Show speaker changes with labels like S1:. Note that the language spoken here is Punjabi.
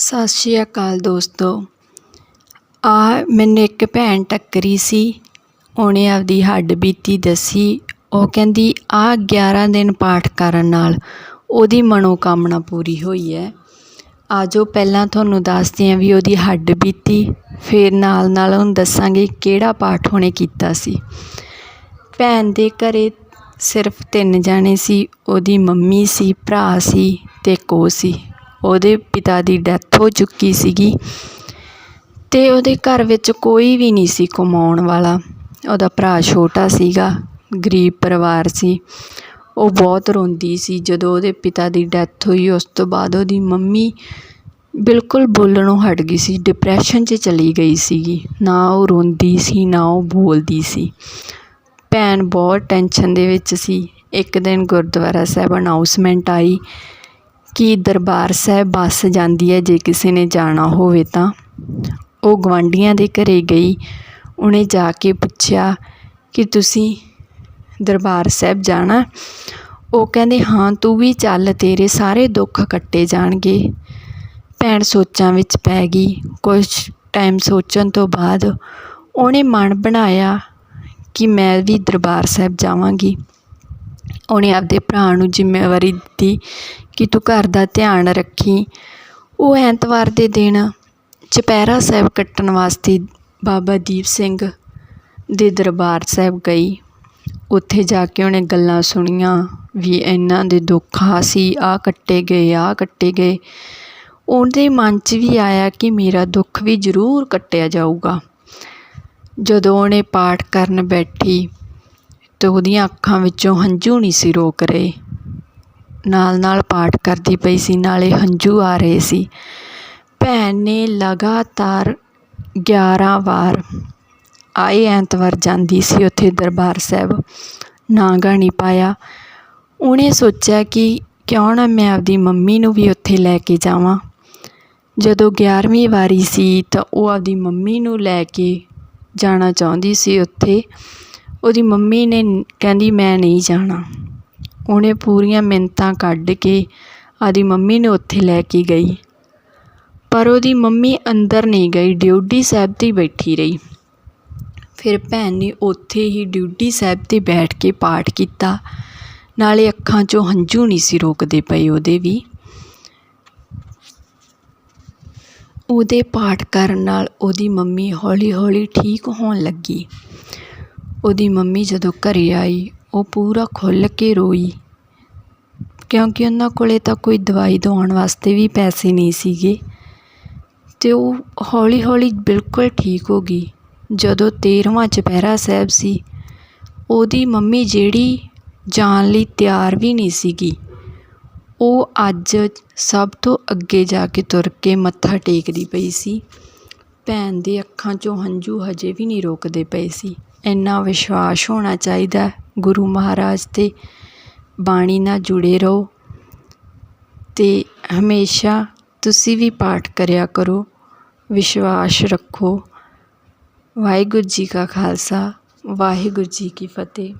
S1: ਸਤਿ ਸ਼੍ਰੀ ਅਕਾਲ ਦੋਸਤੋ। ਆ ਮੈਨੂੰ ਇੱਕ ਭੈਣ ਟੱਕਰੀ ਸੀ। ਉਹਨੇ ਆਪਦੀ ਹੱਡ ਬੀਤੀ ਦੱਸੀ। ਉਹ ਕਹਿੰਦੀ ਆ 11 ਦਿਨ ਪਾਠ ਕਰਨ ਨਾਲ ਉਹਦੀ ਮਨੋਕਾਮਨਾ ਪੂਰੀ ਹੋਈ ਹੈ। ਆਜੋ ਪਹਿਲਾਂ ਤੁਹਾਨੂੰ ਦੱਸਦੇ ਹਾਂ ਵੀ ਉਹਦੀ ਹੱਡ ਬੀਤੀ। ਫਿਰ ਨਾਲ ਨਾਲ ਉਹਨੂੰ ਦੱਸਾਂਗੇ ਕਿਹੜਾ ਪਾਠ ਉਹਨੇ ਕੀਤਾ ਸੀ। ਭੈਣ ਦੇ ਘਰੇ ਸਿਰਫ ਤਿੰਨ ਜਾਣੇ ਸੀ। ਉਹਦੀ ਮੰਮੀ ਸੀ, ਭਰਾ ਸੀ ਤੇ ਕੋ ਉਹ ਸੀ। ਉਹਦੇ ਪਿਤਾ ਦੀ ਡੈਥ ਹੋ ਚੁੱਕੀ ਸੀਗੀ ਅਤੇ ਉਹਦੇ ਘਰ ਵਿੱਚ ਕੋਈ ਵੀ ਨਹੀਂ ਸੀ ਕਮਾਉਣ ਵਾਲਾ। ਉਹਦਾ ਭਰਾ ਛੋਟਾ ਸੀਗਾ, ਗਰੀਬ ਪਰਿਵਾਰ ਸੀ। ਉਹ ਬਹੁਤ ਰੋਂਦੀ ਸੀ। ਜਦੋਂ ਉਹਦੇ ਪਿਤਾ ਦੀ ਡੈਥ ਹੋਈ, ਉਸ ਤੋਂ ਬਾਅਦ ਉਹਦੀ ਮੰਮੀ ਬਿਲਕੁਲ ਬੋਲਣੋਂ ਹਟ ਗਈ ਸੀ, ਡਿਪਰੈਸ਼ਨ 'ਚ ਚਲੀ ਗਈ ਸੀਗੀ। ਨਾ ਉਹ ਰੋਂਦੀ ਸੀ, ਨਾ ਉਹ ਬੋਲਦੀ ਸੀ। ਭੈਣ ਬਹੁਤ ਟੈਨਸ਼ਨ ਦੇ ਵਿੱਚ ਸੀ। ਇੱਕ ਦਿਨ ਗੁਰਦੁਆਰਾ ਸਾਹਿਬ ਅਨਾਉਂਸਮੈਂਟ ਆਈ। ਕਿ ਦਰਬਾਰ ਸਾਹਿਬ ਬੱਸ ਜਾਂਦੀ ਹੈ, ਜੇ ਕਿਸੇ ਨੇ ਜਾਣਾ ਹੋਵੇ ਤਾਂ। ਉਹ ਗੁਆਂਢੀਆਂ ਦੇ ਘਰ ਗਈ। ਉਹਨੇ ਜਾ ਕੇ ਪੁੱਛਿਆ ਕਿ ਤੁਸੀਂ ਦਰਬਾਰ ਸਾਹਿਬ ਜਾਣਾ? ਉਹ ਕਹਿੰਦੇ, ਹਾਂ, ਤੂੰ ਵੀ ਚੱਲ, ਤੇਰੇ ਸਾਰੇ ਦੁੱਖ ਕੱਟੇ ਜਾਣਗੇ। ਭੈਣ ਸੋਚਾਂ ਵਿੱਚ ਪੈ ਗਈ। ਕੁਝ ਟਾਈਮ ਸੋਚਣ ਤੋਂ ਬਾਅਦ ਉਹਨੇ ਮਨ ਬਣਾਇਆ ਕਿ ਮੈਂ ਵੀ ਦਰਬਾਰ ਸਾਹਿਬ ਜਾਵਾਂਗੀ। ਉਹਨੇ ਆਪਦੇ ਭਰਾ ਨੂੰ ਜ਼ਿੰਮੇਵਾਰੀ ਦਿੱਤੀ ਕਿ ਤੂੰ ਘਰ ਦਾ ਧਿਆਨ ਰੱਖੀ। ਉਹ ਐਤਵਾਰ ਦੇ ਦਿਨ ਚੁਪਹਿਰਾ ਸਾਹਿਬ ਕੱਟਣ ਵਾਸਤੇ ਬਾਬਾ ਦੀਪ ਸਿੰਘ ਦੇ ਦਰਬਾਰ ਸਾਹਿਬ ਗਈ। ਉੱਥੇ ਜਾ ਕੇ ਉਹਨੇ ਗੱਲਾਂ ਸੁਣੀਆਂ ਵੀ ਇਹਨਾਂ ਦੇ ਦੁੱਖ ਆ ਸੀ ਆ ਕੱਟੇ ਗਏ ਆ ਕੱਟੇ ਗਏ। ਉਹਦੇ ਮਨ 'ਚ ਵੀ ਆਇਆ ਕਿ ਮੇਰਾ ਦੁੱਖ ਵੀ ਜ਼ਰੂਰ ਕੱਟਿਆ ਜਾਊਗਾ। ਜਦੋਂ ਉਹਨੇ ਪਾਠ ਕਰਨ ਬੈਠੀ ਤੇ ਉਹਦੀਆਂ ਅੱਖਾਂ ਵਿੱਚੋਂ ਹੰਝੂ ਨਹੀਂ ਸੀ ਰੋਕ ਰਹੇ। ਨਾਲ ਨਾਲ ਪਾਠ ਕਰਦੀ ਪਈ ਸੀ, ਨਾਲੇ ਹੰਝੂ ਆ ਰਹੇ ਸੀ। ਭੈਣ ਨੇ ਲਗਾਤਾਰ 11 ਵਾਰ ਆਏ ਐਤਵਾਰ ਜਾਂਦੀ ਸੀ ਉੱਥੇ ਦਰਬਾਰ ਸਾਹਿਬ। ਨਾਗਾ ਨਹੀਂ ਪਾਇਆ। ਉਹਨੇ ਸੋਚਿਆ ਕਿ ਕਿਉਂ ਨਾ ਮੈਂ ਆਪਦੀ ਮੰਮੀ ਨੂੰ ਵੀ ਉੱਥੇ ਲੈ ਕੇ ਜਾਵਾਂ। ਜਦੋਂ 11ਵੀਂ ਵਾਰੀ ਸੀ ਤਾਂ ਉਹ ਆਪਦੀ ਮੰਮੀ ਨੂੰ ਲੈ ਕੇ ਜਾਣਾ ਚਾਹੁੰਦੀ ਸੀ ਉੱਥੇ। ਉਹਦੀ ਮੰਮੀ ਨੇ ਕਹਿੰਦੀ ਮੈਂ ਨਹੀਂ ਜਾਣਾ। ਉਹਨੇ ਪੂਰੀਆਂ ਮਿੰਨਤਾਂ ਕੱਢ ਕੇ ਆਦੀ ਮੰਮੀ ਨੂੰ ਉੱਥੇ ਲੈ ਕੇ ਗਈ। ਪਰ ਉਹਦੀ ਮੰਮੀ ਅੰਦਰ ਨਹੀਂ ਗਈ, ਡਿਊਟੀ ਸਾਹਿਬ 'ਤੇ ਬੈਠੀ ਰਹੀ। ਫਿਰ ਭੈਣ ਨੇ ਉੱਥੇ ਹੀ ਡਿਊਟੀ ਸਾਹਿਬ 'ਤੇ ਬੈਠ ਕੇ ਪਾਠ ਕੀਤਾ। ਨਾਲੇ ਅੱਖਾਂ 'ਚੋਂ ਹੰਝੂ ਨਹੀਂ ਸੀ ਰੋਕਦੇ ਪਏ ਉਹਦੇ ਵੀ। ਉਹਦੇ ਪਾਠ ਕਰਨ ਨਾਲ ਉਹਦੀ ਮੰਮੀ ਹੌਲੀ ਹੌਲੀ ਠੀਕ ਹੋਣ ਲੱਗੀ। ਉਹਦੀ ਮੰਮੀ ਜਦੋਂ ਘਰ ਆਈ, ਉਹ ਪੂਰਾ ਖੁੱਲ੍ਹ ਕੇ ਰੋਈ। ਕਿਉਂਕਿ ਉਹਨਾਂ ਕੋਲ ਤਾਂ ਕੋਈ ਦਵਾਈ ਦਵਾਉਣ ਵਾਸਤੇ ਵੀ ਪੈਸੇ ਨਹੀਂ ਸੀਗੇ। ਤੇ ਉਹ ਹੌਲੀ ਹੌਲੀ ਬਿਲਕੁਲ ਠੀਕ ਹੋ ਗਈ। ਜਦੋਂ 13ਵਾਂ ਚੁਪਹਿਰਾ ਸਾਹਿਬ ਸੀ, ਉਹਦੀ ਮੰਮੀ ਜਿਹੜੀ ਜਾਣ ਲਈ ਤਿਆਰ ਵੀ ਨਹੀਂ ਸੀਗੀ। ਉਹ ਅੱਜ ਸਭ ਤੋਂ ਅੱਗੇ ਜਾ ਕੇ ਤੁਰ ਕੇ ਮੱਥਾ ਟੇਕਦੀ ਪਈ ਸੀ। ਭੈਣ ਦੇ ਅੱਖਾਂ 'ਚੋਂ ਹੰਝੂ ਹਜੇ ਵੀ ਨਹੀਂ ਰੁਕਦੇ ਪਏ ਸੀ। ਇੰਨਾ ਵਿਸ਼ਵਾਸ ਹੋਣਾ ਚਾਹੀਦਾ ਗੁਰੂ ਮਹਾਰਾਜ 'ਤੇ ਬਾਣੀ ਨਾਲ ਜੁੜੇ ਰਹੋ ਅਤੇ ਹਮੇਸ਼ਾ ਤੁਸੀਂ ਵੀ ਪਾਠ ਕਰਿਆ ਕਰੋ, ਵਿਸ਼ਵਾਸ ਰੱਖੋ। ਵਾਹਿਗੁਰੂ ਜੀ ਕਾ ਖਾਲਸਾ, ਵਾਹਿਗੁਰੂ ਜੀ ਕੀ ਫਤਿਹ।